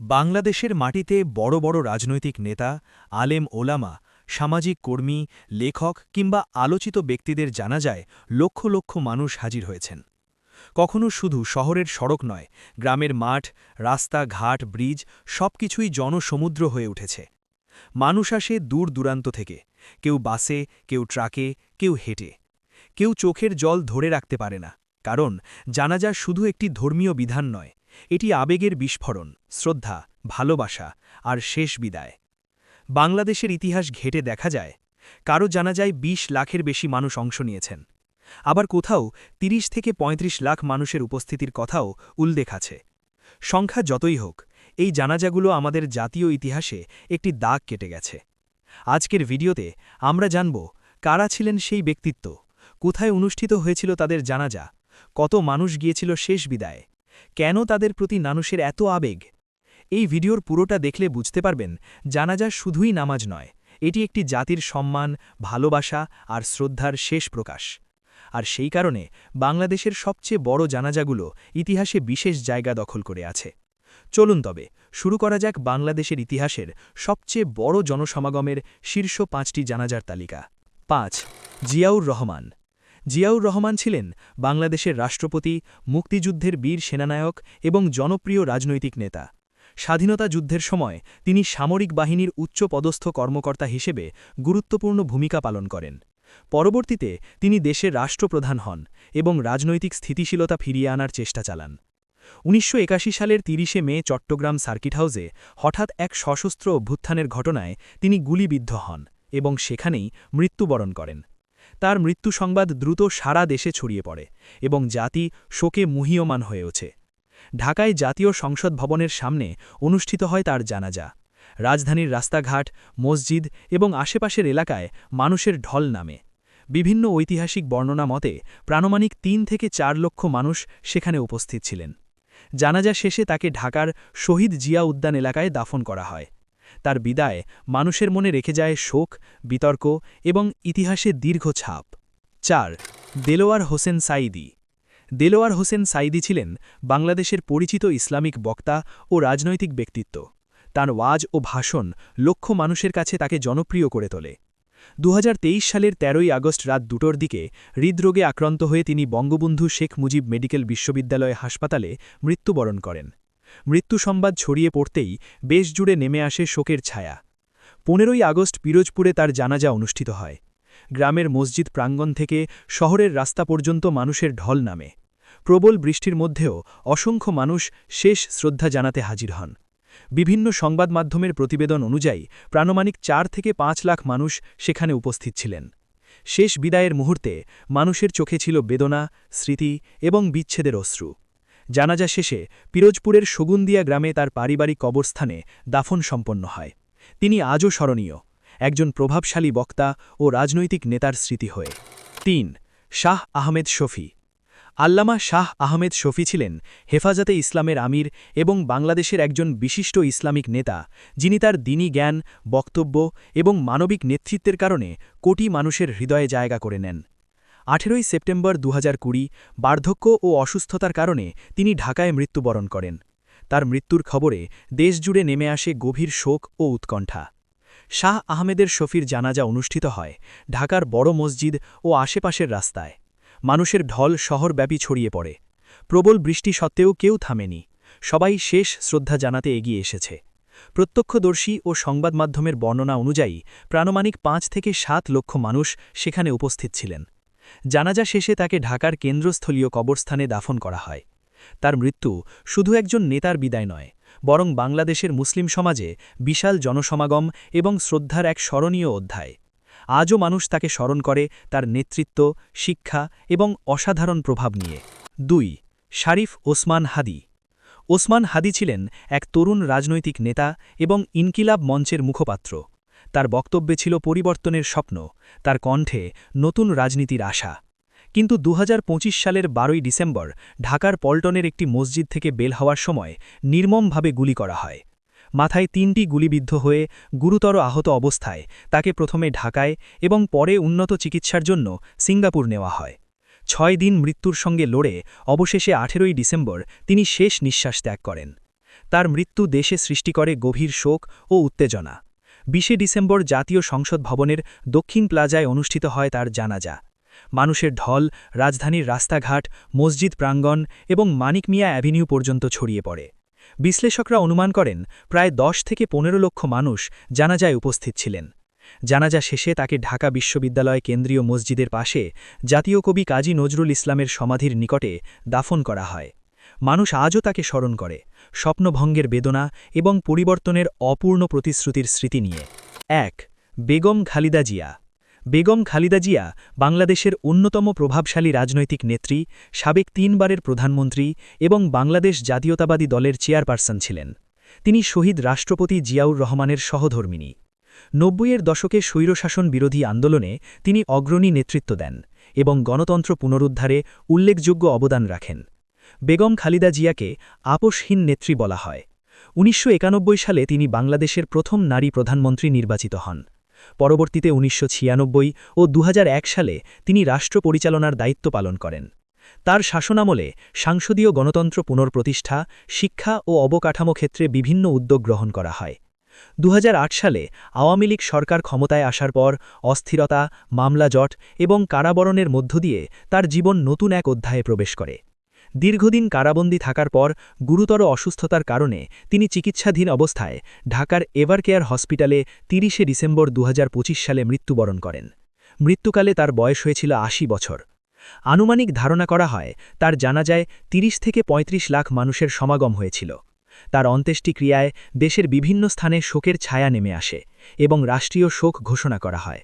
বাংলাদেশের মাটিতে বড় বড় রাজনৈতিক নেতা, আলেম ওলামা, সামাজিক কর্মী, লেখক কিংবা আলোচিত ব্যক্তিদের জানা যায় লক্ষ লক্ষ মানুষ হাজির হয়েছেন। কখনো শুধু শহরের সড়ক নয়, গ্রামের মাঠ, রাস্তা, ঘাট, ব্রিজ সবকিছুই জনসমুদ্র হয়ে উঠেছে। মানুষ আসে দূর দূরান্ত থেকে, কেউ বাসে, কেউ ট্রাকে, কেউ হেঁটে। কেউ চোখের জল ধরে রাখতে পারে না, কারণ জানাজা শুধু একটি ধর্মীয় বিধান নয় এটি আবেগের বিস্ফোরণ, শ্রদ্ধা, ভালোবাসা আর শেষ বিদায়। বাংলাদেশের ইতিহাস ঘেটে দেখা যায়, কারও জানা যায় ২০ লাখের বেশি মানুষ অংশ নিয়েছেন। আবার কোথাও ৩০ থেকে ৩৫ লাখ মানুষের উপস্থিতির কথাও উল্লেখ আছে। সংখ্যা যতই হোক, এই জানাজাগুলো আমাদের জাতীয় ইতিহাসে একটি দাগ কেটে গেছে। আজকের ভিডিওতে আমরা জানব, কারা ছিলেন সেই ব্যক্তিত্ব, কোথায় অনুষ্ঠিত হয়েছিল তাদের জানাজা, কত মানুষ গিয়েছিল শেষ বিদায় কেন তাদের প্রতি মানুষের এত আবেগ? এই ভিডিওর পুরোটা দেখলে বুঝতে পারবেন জানাজা শুধুই নামাজ নয়, এটি একটি জাতির সম্মান, ভালোবাসা আর শ্রদ্ধার শেষ প্রকাশ। আর সেই কারণে বাংলাদেশের সবচেয়ে বড় জানাজাগুলো ইতিহাসে বিশেষ জায়গা দখল করে আছে। চলুন তবে, শুরু করা যাক বাংলাদেশের ইতিহাসের সবচেয়ে বড় জনসমাগমের শীর্ষ পাঁচটি জানাজার তালিকা। পাঁচ, জিয়াউর রহমান। জিয়াউর রহমান ছিলেন বাংলাদেশের রাষ্ট্রপতি, মুক্তিযুদ্ধের বীর সেনানায়ক এবং জনপ্রিয় রাজনৈতিক নেতা। স্বাধীনতা যুদ্ধের সময় তিনি সামরিক বাহিনীর উচ্চ পদস্থ কর্মকর্তা হিসেবে গুরুত্বপূর্ণ ভূমিকা পালন করেন। পরবর্তীতে তিনি দেশের রাষ্ট্রপ্রধান হন এবং রাজনৈতিক স্থিতিশীলতা ফিরিয়ে আনার চেষ্টা চালান। উনিশশো একাশি সালের তিরিশে মে চট্টগ্রাম সার্কিট হাউসে হঠাৎ এক সশস্ত্র অভ্যুত্থানের ঘটনায় তিনি গুলিবিদ্ধ হন এবং সেখানেই মৃত্যুবরণ করেন। তার মৃত্যু সংবাদ দ্রুত সারা দেশে ছড়িয়ে পড়ে এবং জাতি শোকে মুহীয়মান হয়ে ওঠে। ঢাকায় জাতীয় সংসদ ভবনের সামনে অনুষ্ঠিত হয় তার জানাজা। রাজধানীর রাস্তাঘাট, মসজিদ এবং আশেপাশের এলাকায় মানুষের ঢল নামে। বিভিন্ন ঐতিহাসিক বর্ণনা মতে প্রাণমানিক তিন থেকে চার লক্ষ মানুষ সেখানে উপস্থিত ছিলেন। জানাজা শেষে তাকে ঢাকার শহীদ জিয়া উদ্যান এলাকায় দাফন করা হয়। তার বিদায় মানুষের মনে রেখে যায় শোক, বিতর্ক এবং ইতিহাসে দীর্ঘ ছাপ। চার, দেলোয়ার হোসেন সাইদি দেলোয়ার হোসেন সাইদি ছিলেন বাংলাদেশের পরিচিত ইসলামিক বক্তা ও রাজনৈতিক ব্যক্তিত্ব। তার ওয়াজ ও ভাষণ লক্ষ মানুষের কাছে তাকে জনপ্রিয় করে তোলে। দু হাজার তেইশ সালের ১৩ই আগস্ট রাত দুটোর দিকে হৃদরোগে আক্রান্ত হয়ে তিনি বঙ্গবন্ধু শেখ মুজিব মেডিকেল বিশ্ববিদ্যালয় হাসপাতালে মৃত্যুবরণ করেন। মৃত্যু সংবাদ ছড়িয়ে পড়তেই বেশ জুড়ে নেমে আসে শোকের ছায়া। পনেরোই আগস্ট পিরোজপুরে তার জানাজা অনুষ্ঠিত হয়। গ্রামের মসজিদ প্রাঙ্গণ থেকে শহরের রাস্তা পর্যন্ত মানুষের ঢল নামে। প্রবল বৃষ্টির মধ্যেও অসংখ্য মানুষ শেষ শ্রদ্ধা জানাতে হাজির হন। বিভিন্ন সংবাদ মাধ্যমের প্রতিবেদন অনুযায়ী প্রাণমানিক চার থেকে পাঁচ লাখ মানুষ সেখানে উপস্থিত ছিলেন। শেষ বিদায়ের মুহূর্তে মানুষের চোখে ছিল বেদনা, স্মৃতি এবং বিচ্ছেদের অশ্রু। জানাজা শেষে পিরোজপুরের শগুন্দিয়া গ্রামে তার পারিবারিক কবরস্থানে দাফন সম্পন্ন হয়। তিনি আজও স্মরণীয়, একজন প্রভাবশালী বক্তা ও রাজনৈতিক নেতার স্মৃতি হয়ে। তিন, শাহ আহমেদ শফি। আল্লামা শাহ আহমেদ শফি ছিলেন হেফাজতে ইসলামের আমির এবং বাংলাদেশের একজন বিশিষ্ট ইসলামিক নেতা, যিনি তার দিনী জ্ঞান, বক্তব্য এবং মানবিক নেতৃত্বের কারণে কোটি মানুষের হৃদয়ে জায়গা করে নেন। আঠেরোই সেপ্টেম্বর দু হাজার কুড়ি বার্ধক্য ও অসুস্থতার কারণে তিনি ঢাকায় মৃত্যুবরণ করেন। তার মৃত্যুর খবরে দেশজুড়ে নেমে আসে গভীর শোক ও উৎকণ্ঠা। শাহ আহমেদের শফির জানাজা অনুষ্ঠিত হয় ঢাকার বড় মসজিদ ও আশেপাশের রাস্তায়। মানুষের ঢল শহরব্যাপী ছড়িয়ে পড়ে। প্রবল বৃষ্টি সত্ত্বেও কেউ থামেনি। সবাই শেষ শ্রদ্ধা জানাতে এগিয়ে এসেছে। প্রত্যক্ষদর্শী ও সংবাদ মাধ্যমের বর্ণনা অনুযায়ী প্রাণমানিক পাঁচ থেকে সাত লক্ষ মানুষ সেখানে উপস্থিত ছিলেন। জানাজা শেষে তাকে ঢাকার কেন্দ্রস্থলীয় কবরস্থানে দাফন করা হয়। তার মৃত্যু শুধু একজন নেতার বিদায় নয়, বরং বাংলাদেশের মুসলিম সমাজে বিশাল জনসমাগম এবং শ্রদ্ধার এক স্মরণীয় অধ্যায়। আজও মানুষ তাকে স্মরণ করে তার নেতৃত্ব, শিক্ষা এবং অসাধারণ প্রভাব নিয়ে। দুই, শারিফ ওসমান হাদি। ওসমান হাদি ছিলেন এক তরুণ রাজনৈতিক নেতা এবং ইনকিলাব মঞ্চের মুখপাত্র। তার বক্তব্যে ছিল পরিবর্তনের স্বপ্ন, তার কণ্ঠে নতুন রাজনীতির আশা। কিন্তু দু হাজার পঁচিশ সালের বারোই ডিসেম্বর ঢাকার পল্টনের একটি মসজিদ থেকে বেল হওয়ার সময় নির্মমভাবে গুলি করা হয়। মাথায় তিনটি গুলিবিদ্ধ হয়ে গুরুতর আহত অবস্থায় তাকে প্রথমে ঢাকায় এবং পরে উন্নত চিকিৎসার জন্য সিঙ্গাপুর নেওয়া হয়। ছয় দিন মৃত্যুর সঙ্গে লড়ে অবশেষে আঠেরোই ডিসেম্বর তিনি শেষ নিঃশ্বাস ত্যাগ করেন। তার মৃত্যু দেশে সৃষ্টি করে গভীর শোক ও উত্তেজনা। বিশে ডিসেম্বর জাতীয় সংসদ ভবনের দক্ষিণ প্লাজায় অনুষ্ঠিত হয় তার জানাজা। মানুষের ঢল, রাজধানীর রাস্তাঘাট, মসজিদ প্রাঙ্গণ এবং মানিক মিয়া অ্যাভিনিউ পর্যন্ত ছড়িয়ে পড়ে। বিশ্লেষকরা অনুমান করেন, প্রায় দশ থেকে পনেরো লক্ষ মানুষ জানাজায় উপস্থিত ছিলেন। জানাজা শেষে তাকে ঢাকা বিশ্ববিদ্যালয় কেন্দ্রীয় মসজিদের পাশে জাতীয় কবি কাজী নজরুল ইসলামের সমাধির নিকটে দাফন করা হয়। মানুষ আজও তাকে স্মরণ করে, স্বপ্নভঙ্গের বেদনা এবং পরিবর্তনের অপূর্ণ প্রতিশ্রুতির স্মৃতি নিয়ে। এক, বেগম খালিদা জিয়া। বেগম খালিদা জিয়া বাংলাদেশের অন্যতম প্রভাবশালী রাজনৈতিক নেত্রী, সাবেক তিনবারের প্রধানমন্ত্রী এবং বাংলাদেশ জাতীয়তাবাদী দলের চেয়ারপারসন ছিলেন। তিনি শহীদ রাষ্ট্রপতি জিয়াউর রহমানের সহধর্মিনী নব্বইয়ের দশকে স্বৈরশাসন বিরোধী আন্দোলনে তিনি অগ্রণী নেতৃত্ব দেন এবং গণতন্ত্র পুনরুদ্ধারে উল্লেখযোগ্য অবদান রাখেন। বেগম খালিদা জিয়াকে আপোষহীন নেত্রী বলা হয়। উনিশশো একানব্বই সালে তিনি বাংলাদেশের প্রথম নারী প্রধানমন্ত্রী নির্বাচিত হন। পরবর্তীতে উনিশশো ছিয়ানব্বই ও দু হাজার এক সালে তিনি রাষ্ট্র পরিচালনার দায়িত্ব পালন করেন। তার শাসনামলে সাংসদীয় গণতন্ত্র পুনর্প্রতিষ্ঠা শিক্ষা ও অবকাঠামো ক্ষেত্রে বিভিন্ন উদ্যোগ গ্রহণ করা হয়। দু হাজার আট সালে আওয়ামী লীগ সরকার ক্ষমতায় আসার পর অস্থিরতা, মামলা জট এবং কারাবরণের মধ্য দিয়ে তার জীবন নতুন এক অধ্যায়ে প্রবেশ করে। দীর্ঘদিন কারাবন্দী থাকার পর গুরুতর অসুস্থতার কারণে তিনি চিকিৎসাধীন অবস্থায় ঢাকার এভারকেয়ার হসপিটালে তিরিশে ডিসেম্বর দু হাজার পঁচিশ সালে মৃত্যুবরণ করেন। মৃত্যুকালে তার বয়স হয়েছিল আশি বছর। আনুমানিক ধারণা করা হয়, তার জানাজায় ৩০ থেকে ৩৫ লাখ মানুষের সমাগম হয়েছিল। তার অন্ত্যেষ্টিক্রিয়ায় দেশের বিভিন্ন স্থানে শোকের ছায়া নেমে আসে এবং রাষ্ট্রীয় শোক ঘোষণা করা হয়।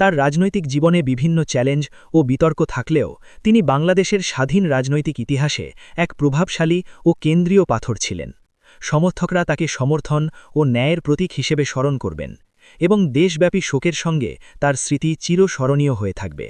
তার রাজনৈতিক জীবনে বিভিন্ন চ্যালেঞ্জ ও বিতর্ক থাকলেও তিনি বাংলাদেশের স্বাধীন রাজনৈতিক ইতিহাসে এক প্রভাবশালী ও কেন্দ্রীয় পাথর ছিলেন। সমর্থকরা তাকে সমর্থন ও ন্যায়ের প্রতীক হিসেবে স্মরণ করবেন এবং দেশব্যাপী শোকের সঙ্গে তার স্মৃতি চিরস্মরণীয় হয়ে থাকবে।